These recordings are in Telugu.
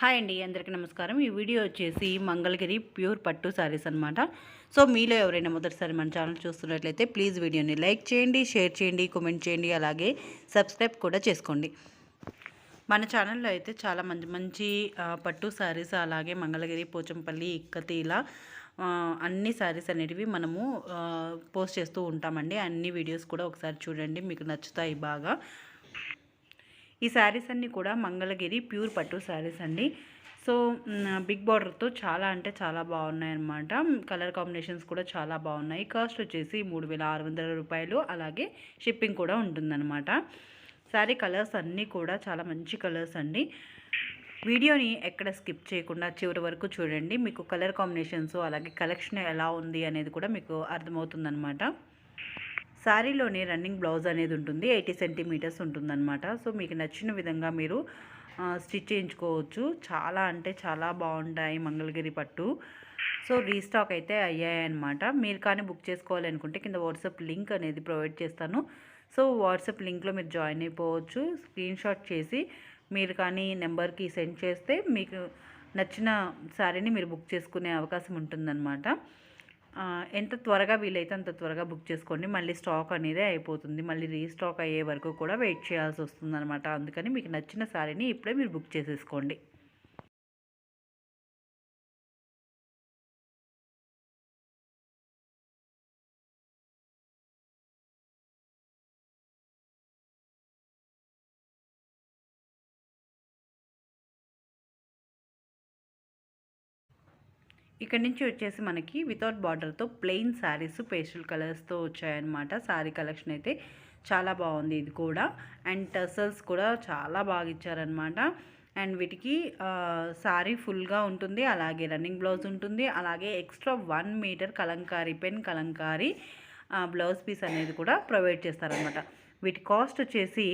హాయ్ అండి అందరికీ నమస్కారం. ఈ వీడియో వచ్చేసి మంగళగిరి ప్యూర్ పట్టు శారీస్ అనమాట సో మీలో ఎవరైనా మొదటిసారి మన ఛానల్ చూస్తున్నట్లయితే ప్లీజ్ వీడియోని లైక్ చేయండి షేర్ చేయండి కామెంట్ చేయండి అలాగే సబ్స్క్రైబ్ కూడా చేసుకోండి. మన ఛానల్లో అయితే చాలా మంచి మంచి పట్టు శారీస్ అలాగే మంగళగిరి పోచంపల్లి ఇక్కతి ఇలా అన్ని శారీస్ అనేటివి మనము పోస్ట్ చేస్తూ ఉంటామండి. అన్ని వీడియోస్ కూడా ఒకసారి చూడండి మీకు నచ్చుతాయి బాగా. ఈ శారీస్ అన్నీ కూడా మంగళగిరి ప్యూర్ పట్టు శారీస్ అండి. సో బిగ్ బార్డర్తో చాలా అంటే చాలా బాగున్నాయి అనమాట కలర్ కాంబినేషన్స్ కూడా చాలా బాగున్నాయి. కాస్ట్ వచ్చేసి మూడు వేల ఆరు వందల రూపాయలు. అలాగే షిప్పింగ్ కూడా ఉంటుందన్నమాట. శారీ కలర్స్ అన్నీ కూడా చాలా మంచి కలర్స్ అండి. వీడియోని ఎక్కడ స్కిప్ చేయకుండా చివరి వరకు చూడండి. మీకు కలర్ కాంబినేషన్స్ అలాగే కలెక్షన్ ఎలా ఉంది అనేది కూడా మీకు అర్థమవుతుందన్నమాట. శారీలోని రన్నింగ్ బ్లౌజ్ అనేది ఉంటుంది ఎయిటీ సెంటీమీటర్స్ ఉంటుందన్నమాట. సో మీకు నచ్చిన విధంగా మీరు స్టిచ్ చేయించుకోవచ్చు. చాలా అంటే చాలా బాగుంటాయి మంగళగిరి పట్టు. సో రీస్టాక్ అయితే అయ్యాయన్నమాట. మీరు కానీ బుక్ చేసుకోవాలనుకుంటే కింద వాట్సాప్ లింక్ అనేది ప్రొవైడ్ చేస్తాను. సో వాట్సాప్ లింక్లో మీరు జాయిన్ అయిపోవచ్చు. స్క్రీన్ షాట్ చేసి మీరు కానీ నెంబర్కి సెండ్ చేస్తే మీకు నచ్చిన శారీని మీరు బుక్ చేసుకునే అవకాశం ఉంటుందన్నమాట. ఎంత త్వరగా వీలైతే అంత త్వరగా బుక్ చేసుకోండి. మళ్ళీ స్టాక్ అనేది అయిపోతుంది. మళ్ళీ రీస్టాక్ అయ్యే వరకు కూడా వెయిట్ చేయాల్సి వస్తుంది అనమాట అందుకని మీకు నచ్చిన శారీని ఇప్పుడే మీరు బుక్ చేసేసుకోండి. ఇక్కడ నుంచి వచ్చేసి మనకి వితౌట్ బార్డర్తో ప్లెయిన్ శారీస్ పేస్టల్ కలర్స్తో వచ్చాయన్నమాట. శారీ కలెక్షన్ అయితే చాలా బాగుంది ఇది కూడా. అండ్ టసల్స్ కూడా చాలా బాగా ఇచ్చారనమాట అండ్ వీటికి శారీ ఫుల్గా ఉంటుంది. అలాగే రన్నింగ్ బ్లౌజ్ ఉంటుంది. అలాగే extra one metre kalamkari pen kalamkari blouse piece అనేది కూడా ప్రొవైడ్ చేస్తారనమాట వీటి కాస్ట్ వచ్చేసి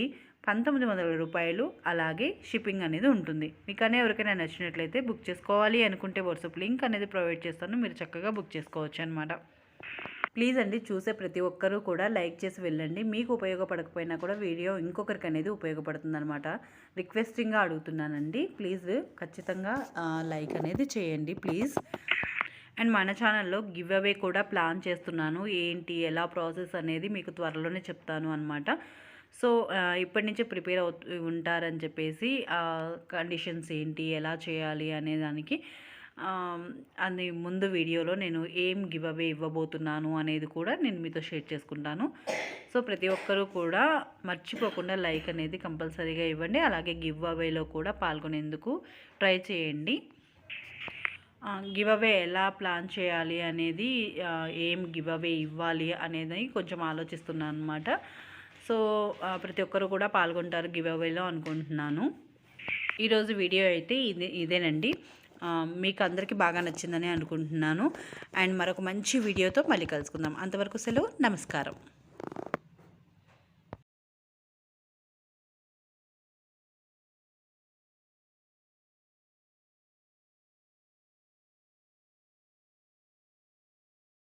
పంతొమ్మిది వందల రూపాయలు అలాగే షిప్పింగ్ అనేది ఉంటుంది. మీకనే ఎవరికైనా నచ్చినట్లయితే బుక్ చేసుకోవాలి అనుకుంటే వాట్సాప్ లింక్ అనేది ప్రొవైడ్ చేస్తాను. మీరు చక్కగా బుక్ చేసుకోవచ్చు అనమాట ప్లీజ్ అండి చూసే ప్రతి ఒక్కరూ కూడా లైక్ చేసి వెళ్ళండి. మీకు ఉపయోగపడకపోయినా కూడా వీడియో ఇంకొకరికి అనేది ఉపయోగపడుతుందనమాట రిక్వెస్టింగ్గా అడుగుతున్నానండి. ప్లీజ్ ఖచ్చితంగా లైక్ అనేది చేయండి ప్లీజ్. అండ్ మన ఛానల్లో గివ్ అవే కూడా ప్లాన్ చేస్తున్నాను. ఏంటి ఎలా ప్రాసెస్ అనేది మీకు త్వరలోనే చెప్తాను అనమాట సో ఇప్పటి నుంచే ప్రిపేర్ అవు ఉంటారని చెప్పేసి కండిషన్స్ ఏంటి ఎలా చేయాలి అనే దానికి అది ముందు వీడియోలో నేను ఏం గివ్ అవే ఇవ్వబోతున్నాను అనేది కూడా నేను మీతో షేర్ చేసుకుంటాను. సో ప్రతి ఒక్కరూ కూడా మర్చిపోకుండా లైక్ అనేది కంపల్సరీగా ఇవ్వండి. అలాగే గివ్ అవేలో కూడా పాల్గొనేందుకు ట్రై చేయండి. గివ్ అవే ఎలా ప్లాన్ చేయాలి అనేది ఏం గివ్ అవే ఇవ్వాలి అనేది కొంచెం ఆలోచిస్తున్నాను అనమాట సో ప్రతి ఒక్కరు కూడా పాల్గొంటారు గివ్ అవేలో అనుకుంటున్నాను. ఈరోజు వీడియో అయితే ఇదే ఇదేనండి. మీకు అందరికీ బాగా నచ్చిందని అనుకుంటున్నాను. అండ్ మరొక మంచి వీడియోతో మళ్ళీ కలుసుకుందాం. అంతవరకు సెలవు నమస్కారం.